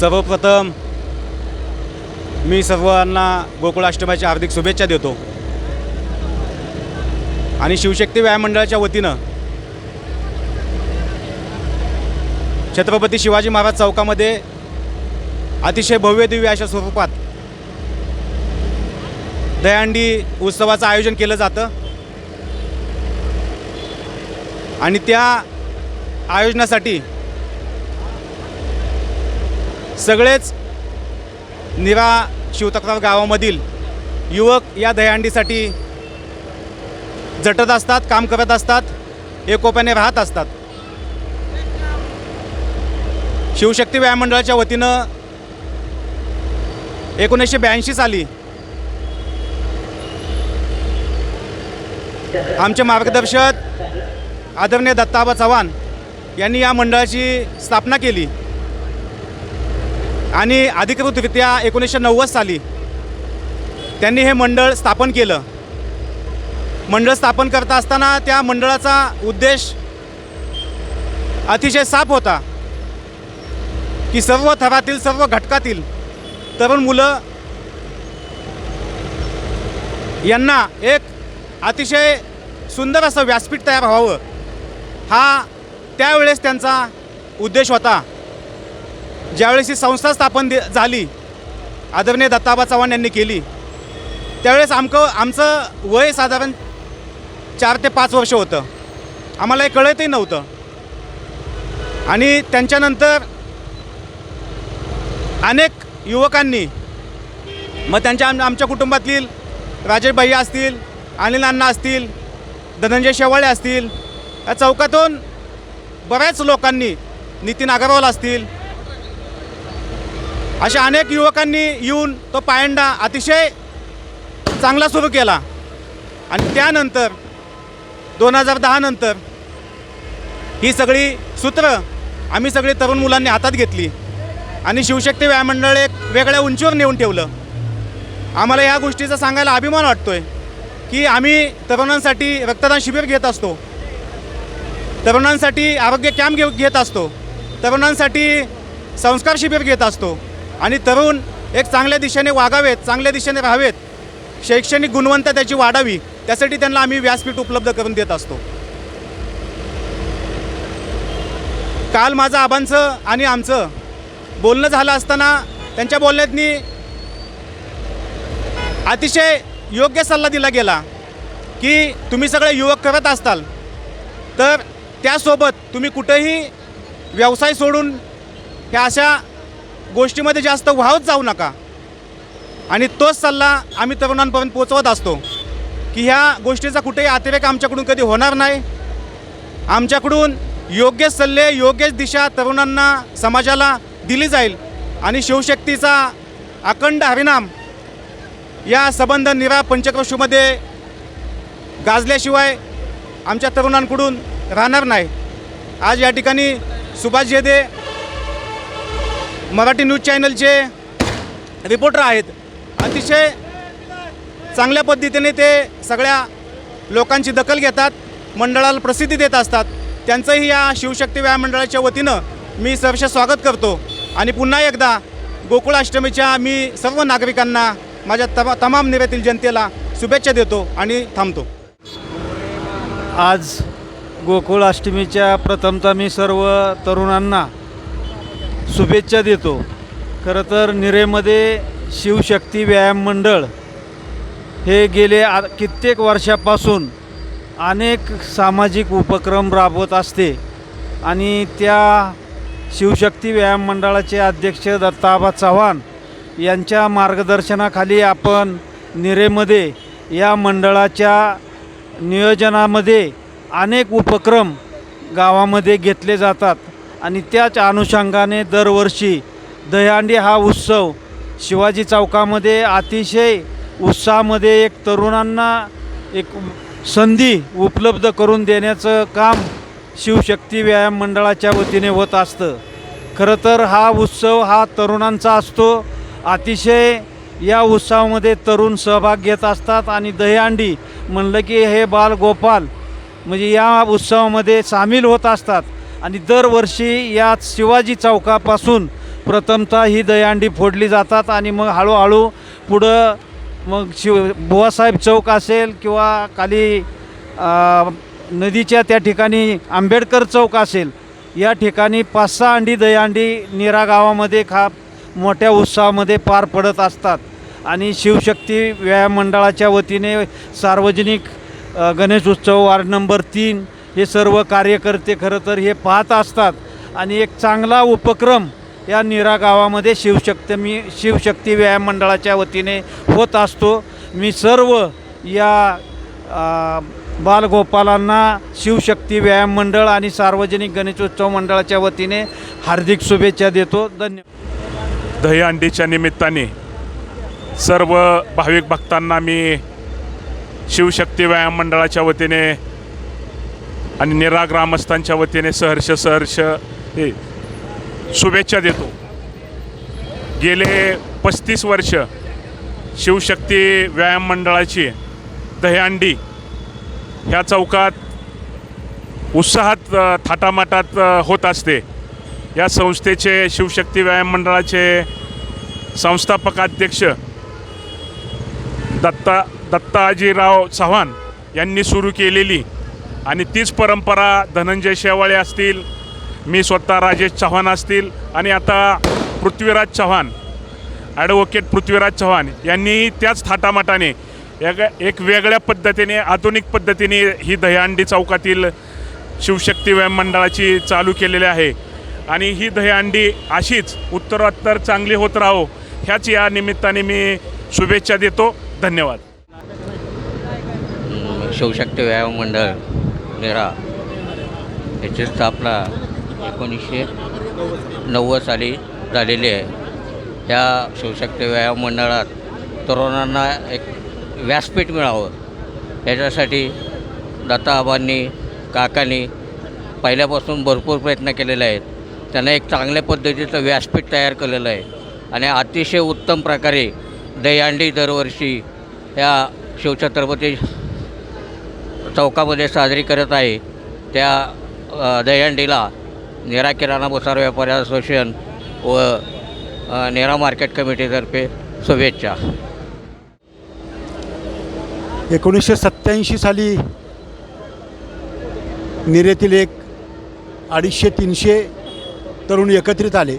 सर्वप्रथम मी सर्वांना गोकुळाष्टमीच्या हार्दिक शुभेच्छा देतो. आणि शिवशक्ती व्यायाम मंडळाच्या वतीनं छत्रपती शिवाजी महाराज चौकामध्ये अतिशय भव्य दिव्य अशा स्वरूपात दहंडी उत्सवाचं आयोजन केलं जातं. आणि त्या आयोजनासाठी सगळेच निरा शिवतक्रार गावामधील युवक या दहीहंडीसाठी झटत असतात काम करत असतात एकोप्याने राहत असतात. शिवशक्ती व्यायाम मंडळाच्या वतीनं एकोणीसशे ब्याऐंशी साली आमचे मार्गदर्शक आदरणीय दत्ताबा चव्हाण यांनी या मंडळाची स्थापना केली. आणि अधिकृतरित्या एकोणीसशे नव्वद साली त्यांनी हे मंडळ स्थापन केलं. मंडळ स्थापन करत असताना त्या मंडळाचा उद्देश अतिशय साफ होता की सर्व थरातील सर्व घटकातील तरुण मुलं यांना एक अतिशय सुंदर असं व्यासपीठ तयार व्हावं हा त्यावेळेस त्यांचा उद्देश होता. ज्यावेळेस ही संस्था स्थापन झाली आदरणीय दत्ताबा चव्हाण यांनी केली त्यावेळेस आमकं आमचं वय साधारण चार ते पाच वर्ष होतं. आम्हाला हे कळतही नव्हतं. आणि त्यांच्यानंतर अनेक युवकांनी मग त्यांच्या आम आमच्या कुटुंबातील राजेश भैया असतील अनिल अण्णा असतील धनंजय शेवाळे असतील या चौकातून बऱ्याच लोकांनी नितीन अगरवाल असतील अशा अनेक युवकांनी येऊन तो पायंडा अतिशय चांगला सुरू केला. आणि त्यानंतर दोन हजार दहानंतर ही सगळी सूत्र आम्ही सगळी तरुण मुलांनी हातात घेतली. आणि शिवशक्ती व्यायाम मंडळ एक वेगळ्या उंचीवर नेऊन ठेवलं. आम्हाला या गोष्टीचा सांगायला अभिमान वाटतो आहे की आम्ही तरुणांसाठी रक्तदान शिबिर घेत असतो. तरुणांसाठी आरोग्य कॅम्प घेऊ घेत असतो. तरुणांसाठी संस्कार शिबिर घेत असतो. आणि तरुण एक चांगल्या दिशेने वागावेत चांगल्या दिशेने राहावेत. शैक्षणिक गुणवत्ता त्याची वाढावी त्यासाठी त्यांना आम्ही व्यासपीठ उपलब्ध करून देत असतो. काल माझं आबांचं आणि आमचं बोलणं झालं असताना त्यांच्या बोलण्यातनी अतिशय योग्य सल्ला दिला गेला की तुम्ही सगळे युवक करत असताल तर त्यासोबत तुम्ही कुठेही व्यवसाय सोडून ह्या अशा गोष्टीमध्ये जास्त व्हावत जाऊ नका. आणि तोच सल्ला आम्ही तरुणांपर्यंत पोचवत असतो की ह्या गोष्टीचा कुठेही अतिरेक आमच्याकडून कधी होणार नाही. आमच्याकडून योग्य सल्ले योग्यच दिशा तरुणांना समाजाला दिली जाईल. आणि शिवशक्तीचा अखंड हरिनाम या संबंध निरा पंचक्रोशीमध्ये गाजल्याशिवाय आमच्या तरुणांकडून राहणार नाही. आज या ठिकाणी सुभाष जेदे मराठी न्यूज चॅनलचे रिपोर्टर आहेत. अतिशय चांगल्या पद्धतीने ते सगळ्या लोकांची दखल घेतात मंडळाला प्रसिद्धी देत असतात. त्यांचंही या शिवशक्ती व्यायाम मंडळाच्या वतीनं मी सहर्ष स्वागत करतो. आणि पुन्हा एकदा गोकुळाष्टमीच्या मी सर्व नागरिकांना माझ्या तमा तमाम निऱ्यातील जनतेला शुभेच्छा देतो आणि थांबतो. आज गोकुळ अष्टमीच्या प्रथमतः मी सर्व तरुणांना शुभेच्छा देतो. खरं तर निरेमध्ये शिवशक्ती व्यायाम मंडळ हे गेले आ कित्येक वर्षापासून अनेक सामाजिक उपक्रम राबवत असते आणि त्या शिवशक्ती व्यायाम मंडळाचे अध्यक्ष दत्ताबा चव्हाण यांच्या मार्गदर्शनाखाली आपण निरेमध्ये या मंडळाच्या नियोजनामध्ये अनेक उपक्रम गावामध्ये घेतले जातात. आणि त्याच अनुषंगाने दरवर्षी दहीहंडी हा उत्सव शिवाजी चौकामध्ये अतिशय उत्साहामध्ये एक तरुणांना एक संधी उपलब्ध करून देण्याचं काम शिवशक्ती व्यायाम मंडळाच्या वतीने होत असतं. खरं तर हा उत्सव हा तरुणांचा असतो. अतिशय या उत्सवामध्ये तरुण सहभाग घेत असतात आणि दहीहंडी म्हणलं की हे बाल गोपाल म्हणजे या उत्सवामध्ये सामील होत असतात. आणि दरवर्षी या शिवाजी चौकापासून प्रथमतः ही दहीहंडी फोडली जातात आणि मग हळूहळू पुढं मग शिव बुवासाहेब चौक असेल किंवा खाली नदीच्या त्या ठिकाणी आंबेडकर चौक असेल या ठिकाणी पाच सहा अंडी दहीहंडी निरा गावामध्ये खा मोठ्या उत्साहामध्ये पार पडत असतात. आणि शिवशक्ती व्यायाम मंडळाच्या वतीने सार्वजनिक गणेश उत्सव वार्ड नंबर तीन हे सर्व कार्यकर्ते खरं तर हे पाहत असतात. आणि एक चांगला उपक्रम या निरा गावामध्ये शिवशक्ती मी शिवशक्ती व्यायाम मंडळाच्या वतीने होत असतो. मी सर्व या बालगोपालांना शिवशक्ती व्यायाम मंडळ आणि सार्वजनिक गणेशोत्सव मंडळाच्या वतीने हार्दिक शुभेच्छा देतो. धन्यवाद दहीहंडीच्या निमित्ताने सर्व भाविक भक्तांना मी शिवशक्ती व्यायाम मंडळाच्या वतीने आणि निरा ग्रामस्थांच्या वतीने सहर्ष सहर्ष हे शुभेच्छा देतो. गेले पस्तीस वर्ष शिवशक्ती व्यायाम मंडळाची दह्यांडी ह्या चौकात उत्साहात थाटामाटात होत असते. या संस्थेचे शिवशक्ती व्यायाम मंडळाचे संस्थापक अध्यक्ष दत्ता दत्ताजीराव चव्हाण यांनी सुरू केलेली आणि तीच परंपरा धनंजय शेवाळे असतील मी स्वतः राजेश चव्हाण असतील आणि आता पृथ्वीराज चव्हाण ॲडव्होकेट पृथ्वीराज चव्हाण यांनी त्याच थाटामाटाने एक एक वेगळ्या पद्धतीने आधुनिक पद्धतीने ही दह्यांडी चौकातील शिवशक्ती व्यायाम मंडळाची चालू केलेली आहे. आणि ही दह्यांडी अशीच उत्तरोत्तर चांगली होत राहो ह्याच या निमित्ताने मी शुभेच्छा देतो. धन्यवाद. शिवशक्ती व्यायाम मंडळ नेरा याची स्थापना एकोणीसशे नव्वद साली झालेली आहे. या शिवशक्ती व्यायाम मंडळात तरुणांना एक व्यासपीठ मिळावं. याच्यासाठी दत्ताआबांनी काकांनी पहिल्यापासून भरपूर प्रयत्न केलेले आहेत. त्यांना एक चांगल्या पद्धतीचं व्यासपीठ तयार केलेलं आहे. आणि अतिशय उत्तम प्रकारे दहीहंडी दरवर्षी या शिवछत्रपती चौकामध्ये साजरी करत आहे. त्या दहीहंडीला नेरा किराणा भुसार व्यापारी असोसिएशन व नेरा मार्केट कमिटीतर्फे शुभेच्छा. एकोणीसशे सत्त्याऐंशी साली निरेतील एक अडीचशे तीनशे तरुण एकत्रित आले.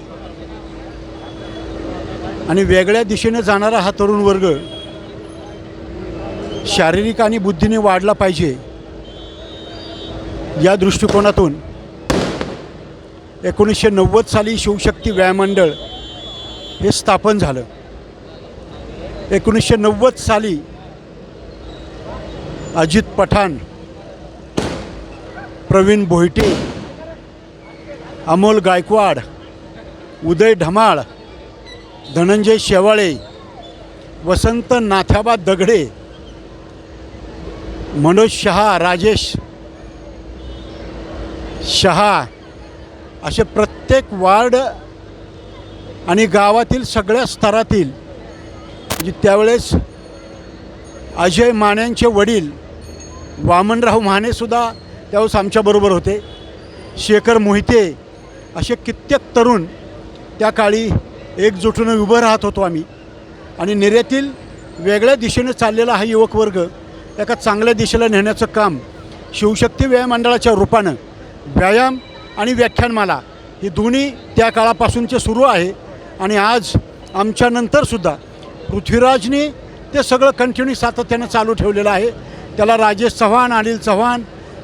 आणि वेगळ्या दिशेने जाणारा हा तरुण वर्ग शारीरिक आणि बुद्धीने वाढला पाहिजे. या दृष्टिकोनातून एकोणीसशे नव्वद साली शिवशक्ती व्यायामंडळ हे स्थापन झालं. एकोणीसशे नव्वद साली अजित पठाण प्रवीण भोईटे अमोल गायकवाड उदय ढमाळ धनंजय शेवाळे वसंत नाथाबा दगडे मनोज शहा राजेश शहा असे प्रत्येक वार्ड आणि गावातील सगळ्या स्तरातील म्हणजे त्यावेळेस अजय माण्यांचे वडील वामनराव मानेसुद्धा त्यावेळेस आमच्याबरोबर होते. शेखर मोहिते असे कित्येक तरुण त्या काळी एकजुटीनं उभं राहत होतो आम्ही. आणि निर्यातील वेगळ्या दिशेनं चाललेला हा युवक वर्ग एका चांगल्या दिशेला नेण्याचं काम शिवशक्ती व्यय मंडळाच्या रूपानं व्यायाम आणि व्याख्यानमाला ही दोन्ही त्या काळापासूनचे सुरू आहे. आणि आज आमच्यानंतरसुद्धा पृथ्वीराजने ते सगळं कंटिन्यू सातत्यानं चालू ठेवलेलं आहे. त्याला राजेश चव्हाण अनिल चव्हाण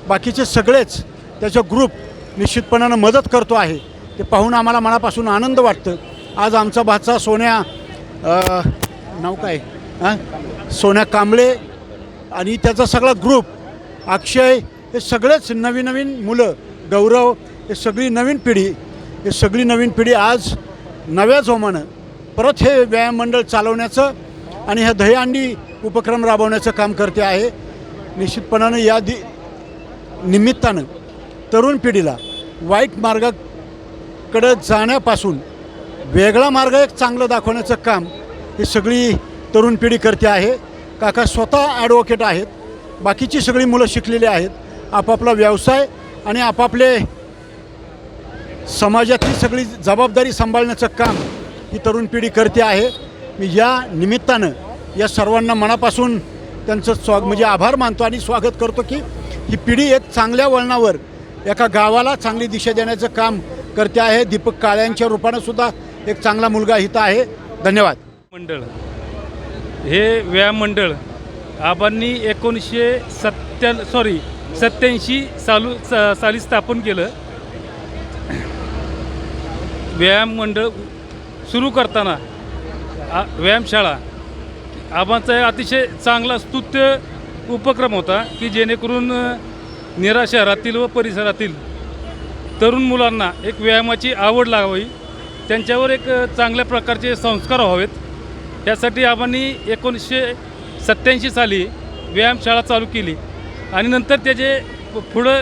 बाकीचे सगळेच त्याचं ग्रुप निश्चितपणानं मदत करतो आहे. ते पाहून आम्हाला मनापासून आनंद वाटतं. आज आमचा भाचा सोन्या नाव काय? हां? सोन्या कांबळे आणि त्याचा सगळा ग्रुप अक्षय हे सगळेच नवीन नवीन मुलं गौरव हे सगळी नवीन पिढी हे सगळी नवीन पिढी आज नव्या जोमानं परत हे व्यायाम मंडळ चालवण्याचं आणि ह्या दहीहंडी उपक्रम राबवण्याचं काम करते आहे. निश्चितपणानं या दि निमित्तानं तरुण पिढीला वाईट मार्गाकडं जाण्यापासून वेगळा मार्ग एक चांगलं दाखवण्याचं काम ही सगळी तरुण पिढी करते आहे. काका स्वतः ॲडव्होकेट आहेत. बाकीची सगळी मुलं शिकलेली आहेत. आपापला व्यवसाय आणि आपापले समाजातली सगळी जबाबदारी सांभाळण्याचं काम ही तरुण पिढी करते आहे. मी या निमित्तानं या सर्वांना मनापासून त्यांचं स्वाग म्हणजे आभार मानतो आणि स्वागत करतो की ही पिढी एक चांगल्या वळणावर एका गावाला चांगली दिशा देण्याचं काम करते आहे. दीपक काळ्यांच्या रूपानं सुद्धा एक चांगला मुलगा इथं आहे. धन्यवाद. मंडळ. हे व्यायाम मंडळ आबांनी एकोणीसशे सत्त्या सॉरी सत्याऐंशी सालू सा साली स्थापन केलं. व्यायाम मंडळ सुरू करताना आ व्यायामशाळा. आबांचा अतिशय चांगला स्तुत्य उपक्रम होता की जेणेकरून निरा शहरातील व परिसरातील तरुण मुलांना एक व्यायामाची आवड लागावी. त्यांच्यावर एक चांगल्या प्रकारचे संस्कार व्हावेत. यासाठी आबांनी एकोणीसशे सत्त्याऐंशी साली व्यायामशाळा चालू केली. आणि नंतर त्याचे पुढं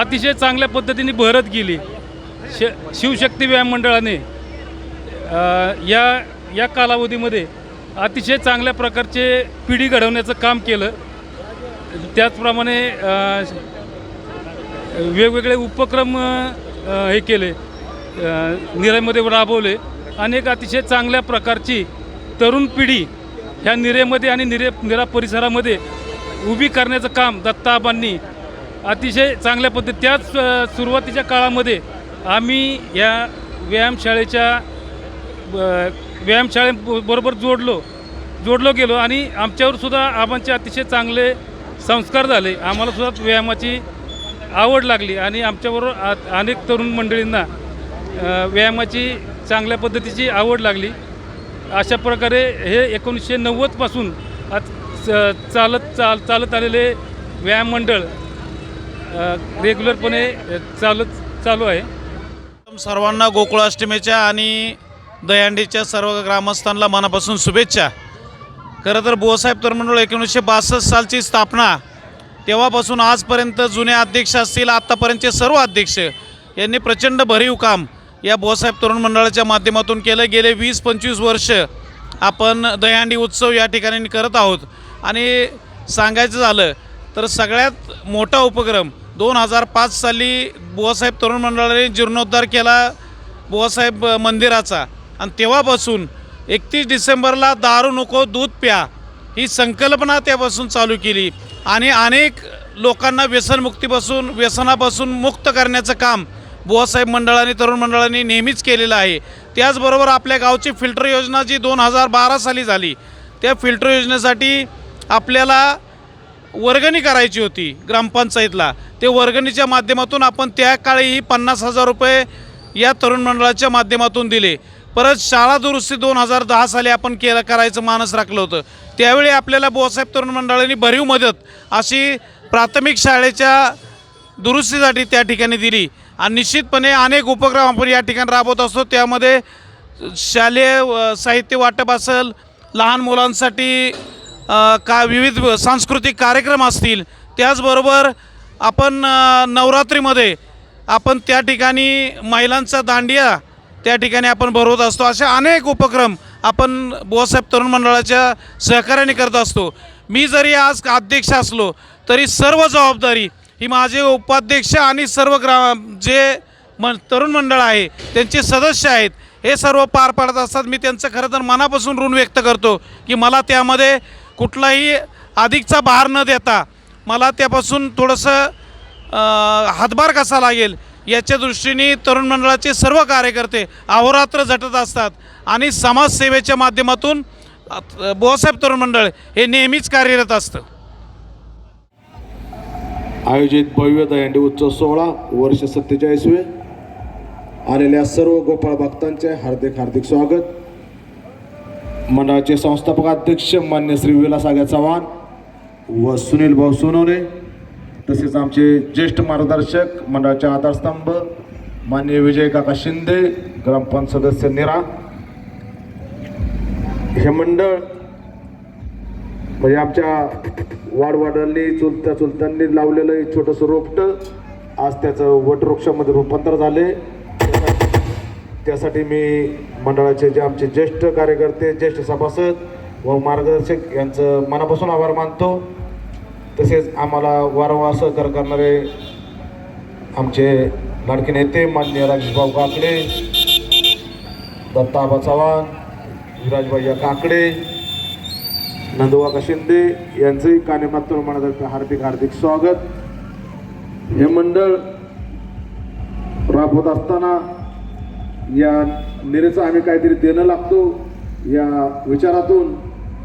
अतिशय चांगल्या पद्धतीने भरत गेली. श शिवशक्ती व्यायाम मंडळाने या या कालावधीमध्ये अतिशय चांगल्या प्रकारचे पिढी घडवण्याचं काम केलं. त्याचप्रमाणे वेगवेगळे उपक्रम हे केले. निरेमध्ये राबवले. अनेक अतिशय चांगल्या प्रकारची तरुण पिढी ह्या निरेमध्ये आणि निरे निरा परिसरामध्ये उभी करण्याचं काम दत्ताबांनी अतिशय चांगल्या पद्धती त्याच सुरुवातीच्या काळामध्ये आम्ही या व्यायामशाळेच्या व्यायामशाळेबरोबर जोडलो जोडलो गेलो आणि आमच्यावर सुद्धा आबांचे अतिशय चांगले संस्कार झाले. आम्हालासुद्धा व्यायामाची आवड लागली आणि आमच्याबरोबर आ- अनेक तरुण मंडळींना व्यायामाची चांगल्या पद्धतीची आवड लागली. अशा प्रकारे हे एकोणीसशे नव्वदपासून आज च- चालत चाल चालत आलेले व्यायाम मंडळ रेग्युलरपणे चालत चालू आहे. सर्वांना गोकुळाष्टमीच्या आणि दहीहंडीच्या सर्व ग्रामस्थांना मनापासून शुभेच्छा. खरं तर बुवासाहेब तरुणमंडळ एकोणीसशे बासष्ट सालची स्थापना तेव्हापासून आजपर्यंत जुने अध्यक्ष असतील आत्तापर्यंतचे सर्व अध्यक्ष यांनी प्रचंड भरीव काम या बुवासाहेब तरुण मंडळाच्या माध्यमातून केलं. गेले वीस पंचवीस वर्ष आपण दहीहंडी उत्सव या ठिकाणी करत आहोत. आणि सांगायचं झालं तर सगळ्यात मोठा उपक्रम दोन हजार पाच साली बुवासाहेब तरुण मंडळाने जीर्णोद्धार केला बुवासाहेब मंदिराचा. आणि तेव्हापासून एकतीस डिसेंबरला दारू नको दूध प्या ही संकल्पना त्यापासून चालू केली. आणि अनेक लोकांना व्यसनमुक्तीपासून व्यसनापासून मुक्त करण्याचं काम बुवासाहेब मंडळाने तरुण मंडळाने नेहमीच केलेलं आहे. त्याचबरोबर आपल्या गावची फिल्टर योजना जी दोन हजार बारा साली झाली त्या फिल्टर योजनेसाठी आपल्याला वर्गणी करायची होती ग्रामपंचायतला. ते वर्गणीच्या माध्यमातून आपण त्या काळीही पन्नास हजार रुपये या तरुण मंडळाच्या माध्यमातून दिले. परत शाळा दुरुस्ती दोन हजार दहा साली आपण केलं करायचं मानस राखलं होतं. त्यावेळी आपल्याला बुवासाहेब तरुण मंडळाने भरीव मदत अशी प्राथमिक शाळेच्या दुरुस्तीसाठी त्या ठिकाणी दिली. आणि निश्चितपणे अनेक उपक्रम आपण या ठिकाणी राबवत असतो. त्यामध्ये शालेय साहित्य वाटप असेल लहान मुलांसाठी का विविध सांस्कृतिक कार्यक्रम असतील त्याचबरोबर आपण नवरात्रीमध्ये आपण त्या ठिकाणी महिलांचा दांडिया त्या ठिकाणी आपण भरवत असतो. असे अनेक उपक्रम आपण बुवासाहेब तरुण मंडळाच्या सहकार्याने करत असतो. मी जरी आज अध्यक्ष असलो तरी सर्व जबाबदारी ही माझे उपाध्यक्ष आणि सर्व ग्रा जे मन तरुण मंडळ आहे त्यांचे सदस्य आहेत हे सर्व पार पाडत असतात. मी त्यांचं खरं तर मनापासून ऋण व्यक्त करतो की मला त्यामध्ये कुठलाही अधिकचा भार न देता मला त्यापासून थोडंसं हातभार कसा लागेल याच्या दृष्टीने तरुण मंडळाचे सर्व कार्यकर्ते अहोरात्र झटत असतात आणि समाजसेवेच्या माध्यमातून बोसाहेब बुवासाहेब तरुण मंडळ हे नेहमीच कार्यरत असतं. आयोजित भव्य यांनी उत्सव सोहळा वर्ष सत्तेचाळीसवे. आलेल्या सर्व गोपाळ भक्तांचे हार्दिक हार्दिक स्वागत. मंडळाचे संस्थापक अध्यक्ष मान्य श्री विलासागर चव्हाण व सुनील भाऊ सोनवणे तसेच आमचे ज्येष्ठ मार्गदर्शक मंडळाचे आधारस्तंभ मान्य विजय काका शिंदे ग्रामपंचायत सदस्य निरा. हे मंडळ म्हणजे आमच्या वाडवाडांनी चुलत्या चुलत्यांनी लावलेलं एक छोटंसं रोपटं आज त्याचं वटवृक्षामध्ये रूपांतर झाले. त्यासाठी मी मंडळाचे जे आमचे ज्येष्ठ कार्यकर्ते ज्येष्ठ सभासद व मार्गदर्शक यांचं मनापासून आभार मानतो. तसेच आम्हाला वारंवार सहकार करणारे आमचे लाडके नेते मान्य राजेशभाऊ काकडे दत्ताबा चव्हाण विराजभाई काकडे नंदुवाका शिंदे यांचंही कानिमात मनातर्फे हार्दिक हार्दिक स्वागत. हे मंडळ राबवत असताना या निरेचं आम्ही काहीतरी देणं लागतो. या विचारातून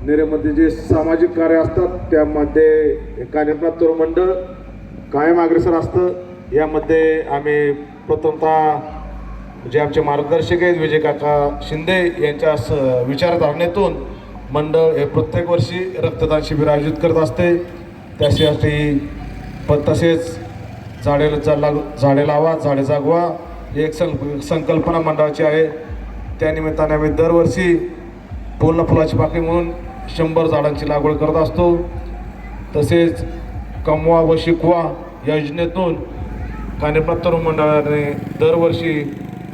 निरेमध्ये जे सामाजिक कार्य असतात त्यामध्ये कानिमनाथ तरुण मंडळ कायम अग्रेसर असतं. यामध्ये आम्ही प्रथमतः जे आमचे मार्गदर्शक आहेत विजय काका शिंदे यांच्या स विचारधारणेतून मंडळ हे प्रत्येक वर्षी रक्तदान शिबिर आयोजित करत असते. त्यासाठी पण तसेच झाडे लाग झाडे लावा झाडे जागवा. ही एक सं संकल्पना मंडळाची आहे. त्या निमित्ताने आम्ही दरवर्षी पूर्ण फुलाची पाकळी म्हणून शंभर झाडांची लागवड करत असतो. तसेच कमवा व शिकवा या योजनेतून कानिपनाथ तरुण मंडळाने दरवर्षी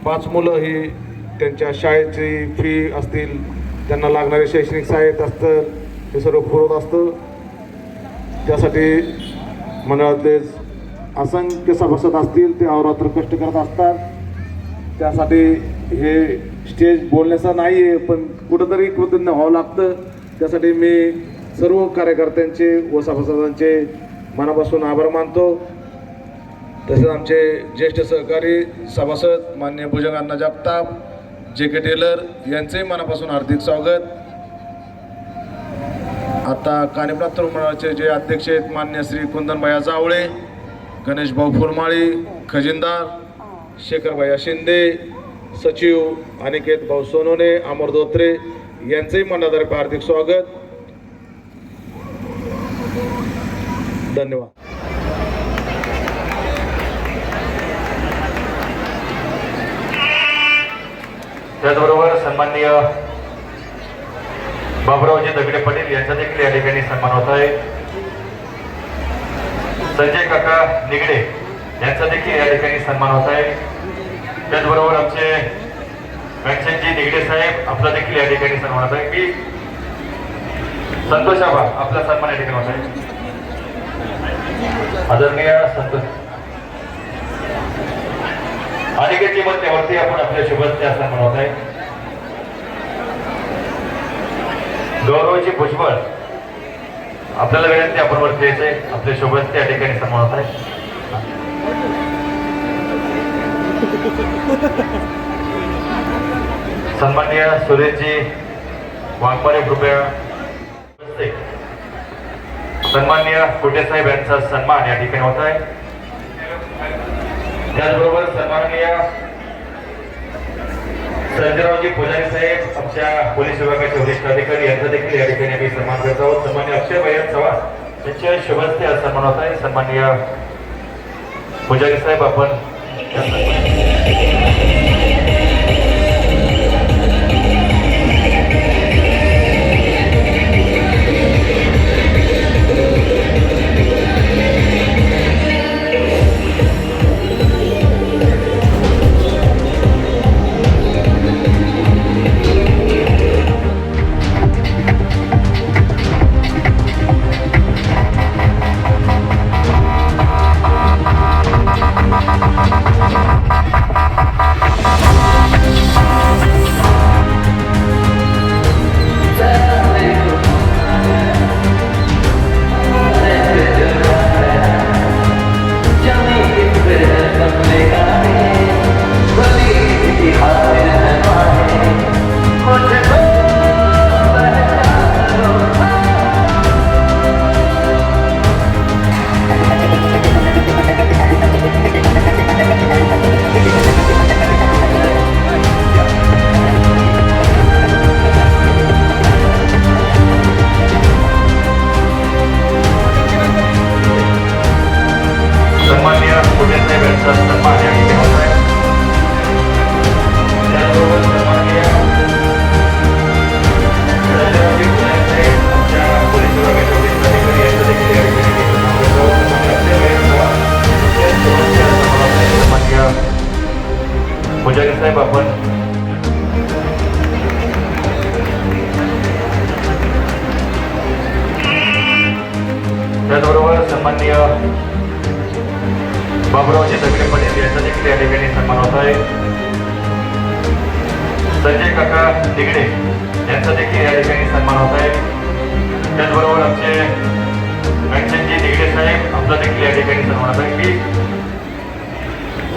पाच मुलं ही त्यांच्या शाळेची फी असतील त्यांना लागणारे शैक्षणिक सहाय्यता असतं हे सर्व पुरवत असतं. त्यासाठी मंडळातलेच असंख्य सभासद असतील ते अहोरात्र कष्ट करत असतात. त्यासाठी हे स्टेज बोलण्याचं नाही आहे पण कुठंतरी कृतज्ञ व्हावं लागतं. त्यासाठी मी सर्व कार्यकर्त्यांचे व सभासदांचे मनापासून आभार मानतो. तसेच आमचे ज्येष्ठ सहकारी सभासद मान्य भुजंगांना जगताप जे के टेलर यांचेही मनापासून हार्दिक स्वागत. आता कानिपनाथ तरुण मंडळाचे जे अध्यक्ष आहेत मान्य श्री कुंदनभाया जावळे गणेश भाऊ फुलमाळी खजिनदार शेखरभाया शिंदे सचिव अनिकेत भाऊ सोनोने अमर धोत्रे यांचंही मंडळातर्फे हार्दिक स्वागत. धन्यवाद. त्याचबरोबर सन्माननीय बाबुरावजी दगडे पाटील यांचा देखील या ठिकाणी सन्मान होत आहे. संजय काका निगडे यांचा देखील या ठिकाणी सन्मान होत आहे. त्याचबरोबर आमचे घनश्यामजी निगडे साहेब आपला देखील या ठिकाणी सन्मान होत आहे. मी संतोष आबा आपला सन्मान या ठिकाणी होत आहे. आदरणीय संतोष. अनिकेतची मध्यवर्ती आपण आपल्या शुभेच्छा असं म्हणत आहे. गौरवची भुजबळ आपल्याला विनंती आपण वरती यायचंय. आपले सोबत त्या ठिकाणी समावत आहे. सन्मान्य सुरेशजी वाघमारे कृपया सन्मान्य कुटे साहेब यांचा सन्मान या ठिकाणी होत आहे. त्याचबरोबर सन्माननीय संजयरावजी पुजारी साहेब आमच्या पोलीस विभागाचे वरिष्ठ अधिकारी यांचा देखील या ठिकाणी आम्ही सन्मान करत आहोत. सन्मान्य अक्षय भैया चव्हाण यांच्या शुभस्ते आज सन्मान होत आहे. सन्मान्य पुजारी साहेब आपण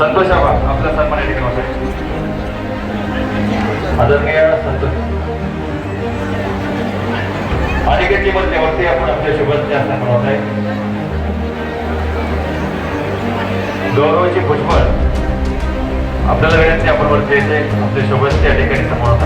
संतोष आबा आपला सन्मान या आहे आदरणीय संतोष. अलीकडची मध्यवर्ती आपण आपल्या शुभेच्छा सन्मान होत आहे गौरवाची पुष्पळ आपल्याला विनंती आपण वरती येते. आपले शुभेच्छा या ठिकाणी समोर